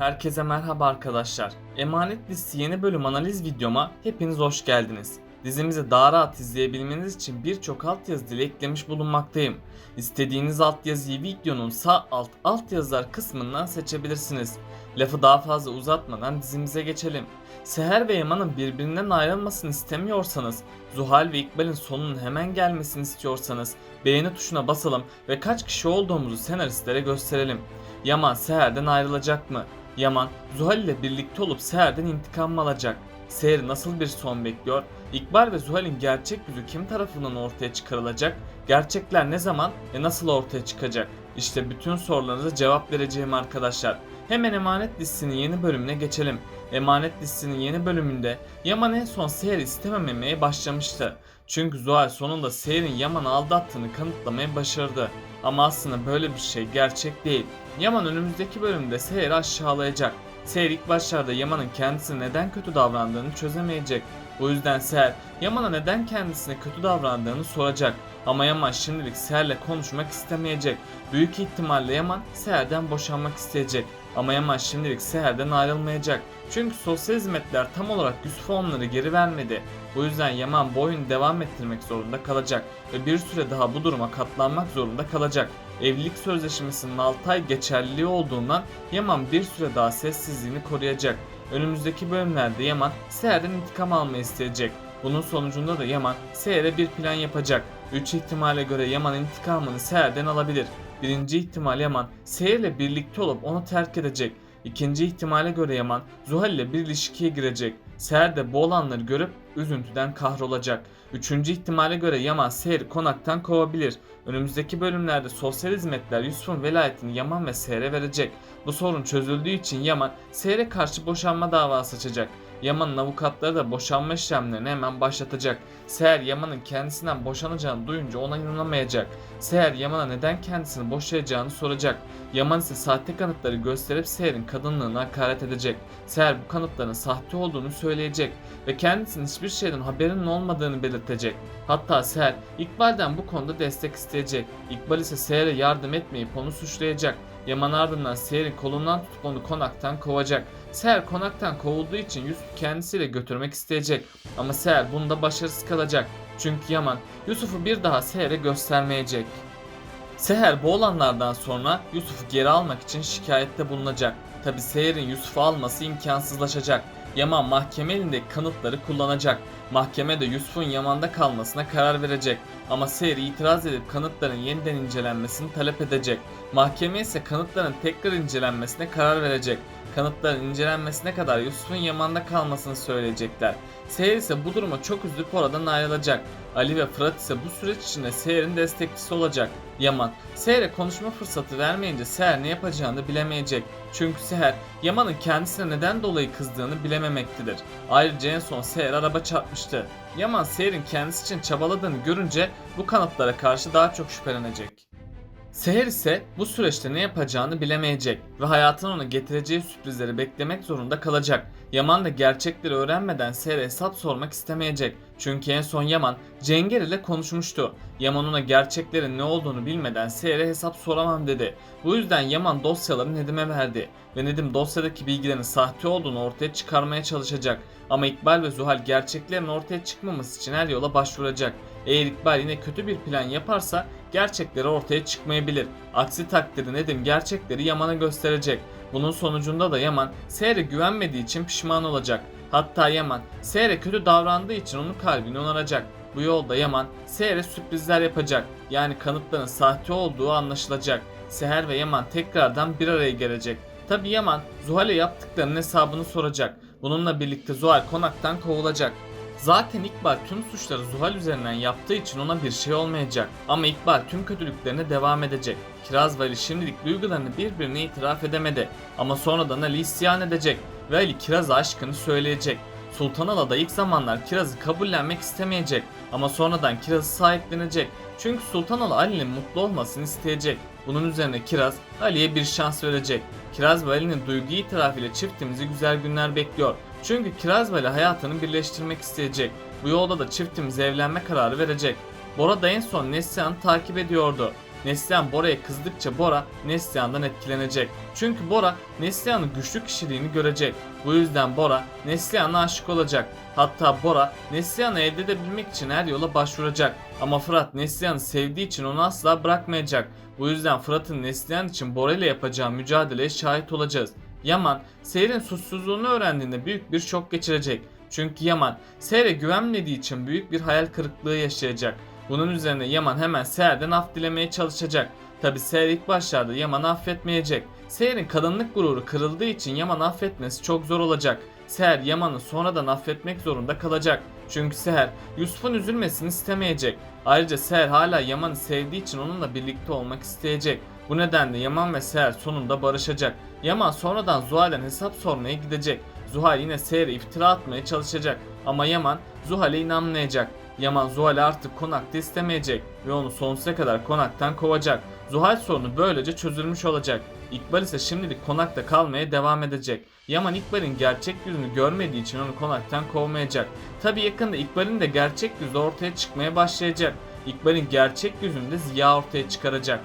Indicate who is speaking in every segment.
Speaker 1: Herkese merhaba arkadaşlar. Emanet Listesi yeni bölüm analiz videoma hepiniz hoş geldiniz. Dizimizi daha rahat izleyebilmeniz için birçok altyazı dili eklemiş bulunmaktayım. İstediğiniz altyazıyı videonun sağ alt altyazılar kısmından seçebilirsiniz. Lafı daha fazla uzatmadan dizimize geçelim. Seher ve Yaman'ın birbirinden ayrılmasını istemiyorsanız, Zuhal ve İkbal'in sonunun hemen gelmesini istiyorsanız beğeni tuşuna basalım ve kaç kişi olduğumuzu senaristlere gösterelim. Yaman Seher'den ayrılacak mı? Yaman, Zuhal ile birlikte olup Seher'den intikam alacak? Seher nasıl bir son bekliyor? İkbal ve Zuhal'in gerçek yüzü kim tarafından ortaya çıkarılacak? Gerçekler ne zaman ve nasıl ortaya çıkacak? İşte bütün sorularınıza cevap vereceğim arkadaşlar. Hemen Emanet dizisinin yeni bölümüne geçelim. Emanet dizisinin yeni bölümünde Yaman en son Seher'i istemememeye başlamıştı. Çünkü Zuhal sonunda Seher'in Yaman'ı aldattığını kanıtlamayı başardı. Ama aslında böyle bir şey gerçek değil. Yaman önümüzdeki bölümde Seher'i aşağılayacak. Seher ilk başlarda Yaman'ın kendisine neden kötü davrandığını çözemeyecek. Bu yüzden Seher Yaman'a neden kendisine kötü davrandığını soracak. Ama Yaman şimdilik Seher'le konuşmak istemeyecek. Büyük ihtimalle Yaman Seher'den boşanmak isteyecek. Ama Yaman şimdilik Seher'den ayrılmayacak. Çünkü sosyal hizmetler tam olarak Yusuf'a onları geri vermedi. Bu yüzden Yaman bu oyunu devam ettirmek zorunda kalacak ve bir süre daha bu duruma katlanmak zorunda kalacak. Evlilik sözleşmesinin 6 ay geçerliliği olduğundan Yaman bir süre daha sessizliğini koruyacak. Önümüzdeki bölümlerde Yaman Seher'den intikam almayı isteyecek. Bunun sonucunda da Yaman Seher'e bir plan yapacak. 3 ihtimale göre Yaman intikamını Seher'den alabilir. Birinci ihtimal Yaman Seher'le birlikte olup onu terk edecek. İkinci ihtimale göre Yaman Zuhal ile bir ilişkiye girecek. Seher de bu olanları görüp üzüntüden kahrolacak. Üçüncü ihtimale göre Yaman Seher'i konaktan kovabilir. Önümüzdeki bölümlerde sosyal hizmetler Yusuf'un velayetini Yaman ve Seher'e verecek. Bu sorun çözüldüğü için Yaman Seher'e karşı boşanma davası açacak. Yaman'ın avukatları da boşanma işlemlerini hemen başlatacak. Seher Yaman'ın kendisinden boşanacağını duyunca ona inanamayacak. Seher Yaman'a neden kendisini boşayacağını soracak. Yaman ise sahte kanıtları gösterip Seher'in kadınlığına hakaret edecek. Seher bu kanıtların sahte olduğunu söyleyecek ve kendisinin hiçbir şeyden haberinin olmadığını belirtecek. Hatta Seher İkbal'den bu konuda destek isteyecek. İkbal ise Seher'e yardım etmeyip onu suçlayacak. Yaman ardından Seher'in kolundan tutup onu konaktan kovacak. Seher konaktan kovulduğu için Yusuf kendisiyle götürmek isteyecek. Ama Seher bunda başarısız kalacak. Çünkü Yaman Yusuf'u bir daha Seher'e göstermeyecek. Seher bu olanlardan sonra Yusuf'u geri almak için şikayette bulunacak. Tabi Seher'in Yusuf'u alması imkansızlaşacak. Yaman mahkeme elindeki kanıtları kullanacak. Mahkeme de Yusuf'un Yaman'da kalmasına karar verecek. Ama Seher itiraz edip kanıtların yeniden incelenmesini talep edecek. Mahkeme ise kanıtların tekrar incelenmesine karar verecek. Kanıtların incelenmesine kadar Yusuf'un Yaman'da kalmasını söyleyecekler. Seher ise bu duruma çok üzülüp oradan ayrılacak. Ali ve Fırat ise bu süreç içinde Seher'in destekçisi olacak. Yaman, Seher'e konuşma fırsatı vermeyince Seher ne yapacağını bilemeyecek. Çünkü Seher, Yaman'ın kendisine neden dolayı kızdığını bilememektedir. Ayrıca en son Seher araba çarpmıştı. Yaman Seher'in kendisi için çabaladığını görünce bu kanıtlara karşı daha çok şüphelenecek. Seher ise bu süreçte ne yapacağını bilemeyecek ve hayatın ona getireceği sürprizleri beklemek zorunda kalacak. Yaman da gerçekleri öğrenmeden Seher'e hesap sormak istemeyecek. Çünkü en son Yaman Cenger ile konuşmuştu. Yaman ona gerçeklerin ne olduğunu bilmeden Seher'e hesap soramam dedi. Bu yüzden Yaman dosyaları Nedim'e verdi ve Nedim dosyadaki bilgilerin sahte olduğunu ortaya çıkarmaya çalışacak. Ama İkbal ve Zuhal gerçeklerin ortaya çıkmaması için her yola başvuracak. Eğer İkbal yine kötü bir plan yaparsa gerçekleri ortaya çıkmayabilir. Aksi takdirde Nedim gerçekleri Yaman'a gösterecek. Bunun sonucunda da Yaman Seher'e güvenmediği için pişman olacak. Hatta Yaman Seher'e kötü davrandığı için onun kalbini onaracak. Bu yolda Yaman Seher'e sürprizler yapacak. Yani kanıtların sahte olduğu anlaşılacak. Seher ve Yaman tekrardan bir araya gelecek. Tabi Yaman Zuhal'e yaptıklarının hesabını soracak. Bununla birlikte Zuhal konaktan kovulacak. Zaten İkbal tüm suçları Zuhal üzerinden yaptığı için ona bir şey olmayacak. Ama İkbal tüm kötülüklerine devam edecek. Kiraz ve Ali şimdilik duygularını birbirine itiraf edemedi. Ama sonradan Ali isyan edecek ve Ali Kiraz'a aşkını söyleyecek. Sultan Ala da ilk zamanlar Kiraz'ı kabullenmek istemeyecek ama sonradan Kiraz'ı sahiplenecek. Çünkü Sultan Ala Ali'nin mutlu olmasını isteyecek. Bunun üzerine Kiraz Ali'ye bir şans verecek. Kiraz ve Ali'nin duygu itirafıyla çiftimizi güzel günler bekliyor. Çünkü Kiraz ve Ali hayatını birleştirmek isteyecek. Bu yolda da çiftimiz evlenme kararı verecek. Bora da en son Neslihan'ı takip ediyordu. Neslihan Bora'ya kızdıkça Bora Neslihan'dan etkilenecek. Çünkü Bora Neslihan'ın güçlü kişiliğini görecek. Bu yüzden Bora Neslihan'a aşık olacak. Hatta Bora Neslihan'ı elde edebilmek için her yola başvuracak. Ama Fırat Neslihan'ı sevdiği için onu asla bırakmayacak. Bu yüzden Fırat'ın Neslihan için Bora ile yapacağı mücadeleye şahit olacağız. Yaman, Seher'in suçsuzluğunu öğrendiğinde büyük bir şok geçirecek. Çünkü Yaman, Seher'e güvenmediği için büyük bir hayal kırıklığı yaşayacak. Bunun üzerine Yaman hemen Seher'den af dilemeye çalışacak. Tabi Seher ilk başlarda Yaman'ı affetmeyecek. Seher'in kadınlık gururu kırıldığı için Yaman'ı affetmesi çok zor olacak. Seher Yaman'ı sonradan affetmek zorunda kalacak. Çünkü Seher Yusuf'un üzülmesini istemeyecek. Ayrıca Seher hala Yaman'ı sevdiği için onunla birlikte olmak isteyecek. Bu nedenle Yaman ve Seher sonunda barışacak. Yaman sonradan Zuhal'den hesap sormaya gidecek. Zuhal yine Seher'e iftira atmaya çalışacak. Ama Yaman Zuhal'e inanmayacak. Yaman Zuhal'i artık konakta istemeyecek ve onu sonsuza kadar konaktan kovacak. Zuhal sorunu böylece çözülmüş olacak. İkbal ise şimdilik konakta kalmaya devam edecek. Yaman İkbal'in gerçek yüzünü görmediği için onu konaktan kovmayacak. Tabi yakında İkbal'in de gerçek yüzü ortaya çıkmaya başlayacak. İkbal'in gerçek yüzünü de Ziya ortaya çıkaracak.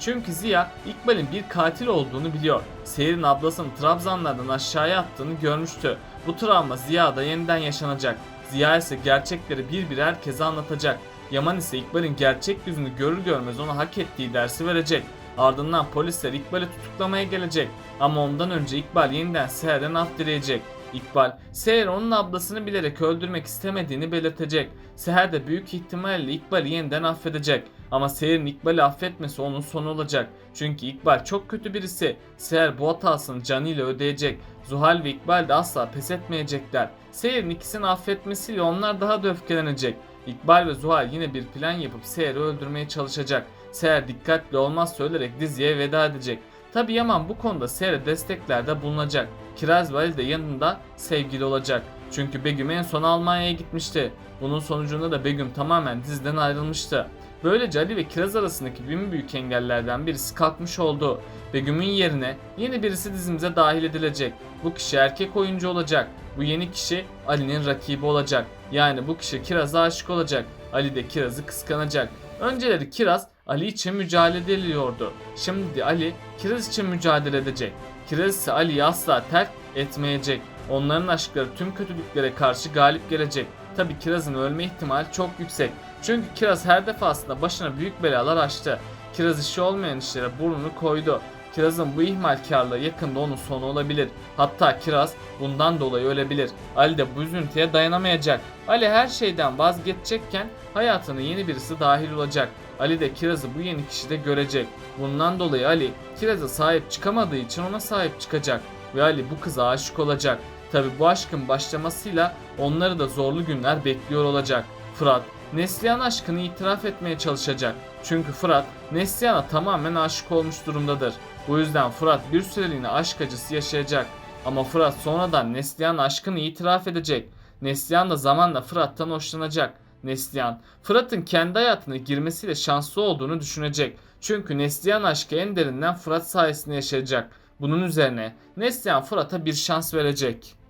Speaker 1: Çünkü Ziya İkbal'in bir katil olduğunu biliyor. Seher'in ablasını Trabzanlardan aşağıya attığını görmüştü. Bu travma Ziya'da yeniden yaşanacak. Ziya ise gerçekleri bir bir herkese anlatacak. Yaman ise İkbal'in gerçek yüzünü görür görmez ona hak ettiği dersi verecek. Ardından polisler İkbal'i tutuklamaya gelecek. Ama ondan önce İkbal yeniden Seher'den af dileyecek. İkbal, Seher onun ablasını bilerek öldürmek istemediğini belirtecek. Seher de büyük ihtimalle İkbal'i yeniden affedecek. Ama Seher'in İkbal'i affetmesi onun sonu olacak. Çünkü İkbal çok kötü birisi. Seher bu hatasını canıyla ödeyecek. Zuhal ve İkbal de asla pes etmeyecekler. Seher'in ikisini affetmesiyle onlar daha da öfkelenecek. İkbal ve Zuhal yine bir plan yapıp Seher'i öldürmeye çalışacak. Seher dikkatli olmaz söylerek diziye veda edecek. Tabi Yaman bu konuda Seher'e desteklerde bulunacak. Kiraz ve Ali de yanında sevgili olacak. Çünkü Begüm en son Almanya'ya gitmişti. Bunun sonucunda da Begüm tamamen diziden ayrılmıştı. Böylece Ali ve Kiraz arasındaki en büyük engellerden birisi kalkmış oldu. Begüm'ün yerine yeni birisi dizimize dahil edilecek. Bu kişi erkek oyuncu olacak. Bu yeni kişi Ali'nin rakibi olacak. Yani bu kişi Kiraz'a aşık olacak. Ali de Kiraz'ı kıskanacak. Önceleri Kiraz Ali için mücadele ediyordu. Şimdi Ali Kiraz için mücadele edecek. Kiraz ise Ali'yi asla terk etmeyecek. Onların aşkları tüm kötülüklere karşı galip gelecek. Tabi Kiraz'ın ölme ihtimali çok yüksek. Çünkü Kiraz her defasında başına büyük belalar açtı. Kiraz işi olmayan işlere burnunu koydu. Kiraz'ın bu ihmalkarlığı yakında onun sonu olabilir. Hatta Kiraz bundan dolayı ölebilir. Ali de bu üzüntüye dayanamayacak. Ali her şeyden vazgeçecekken hayatına yeni birisi dahil olacak. Ali de Kiraz'ı bu yeni kişide görecek. Bundan dolayı Ali Kiraz'a sahip çıkamadığı için ona sahip çıkacak. Ve Ali bu kıza aşık olacak. Tabi bu aşkın başlamasıyla onları da zorlu günler bekliyor olacak. Fırat, Neslihan aşkını itiraf etmeye çalışacak. Çünkü Fırat, Neslihan'a tamamen aşık olmuş durumdadır. Bu yüzden Fırat bir süreliğine aşk acısı yaşayacak. Ama Fırat sonradan Neslihan aşkını itiraf edecek. Neslihan da zamanla Fırat'tan hoşlanacak. Neslihan, Fırat'ın kendi hayatına girmesiyle şanslı olduğunu düşünecek. Çünkü Neslihan aşkı en derinden Fırat sayesinde yaşayacak. Bunun üzerine Neslihan Fırat'a bir şans verecek.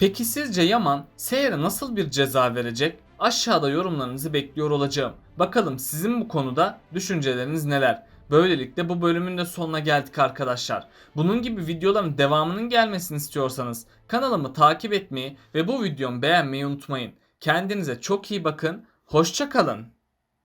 Speaker 1: Peki sizce Yaman Seher'e nasıl bir ceza verecek? Aşağıda yorumlarınızı bekliyor olacağım. Bakalım sizin bu konuda düşünceleriniz neler? Böylelikle bu bölümün de sonuna geldik arkadaşlar. Bunun gibi videoların devamının gelmesini istiyorsanız kanalımı takip etmeyi ve bu videomu beğenmeyi unutmayın. Kendinize çok iyi bakın. Hoşça kalın.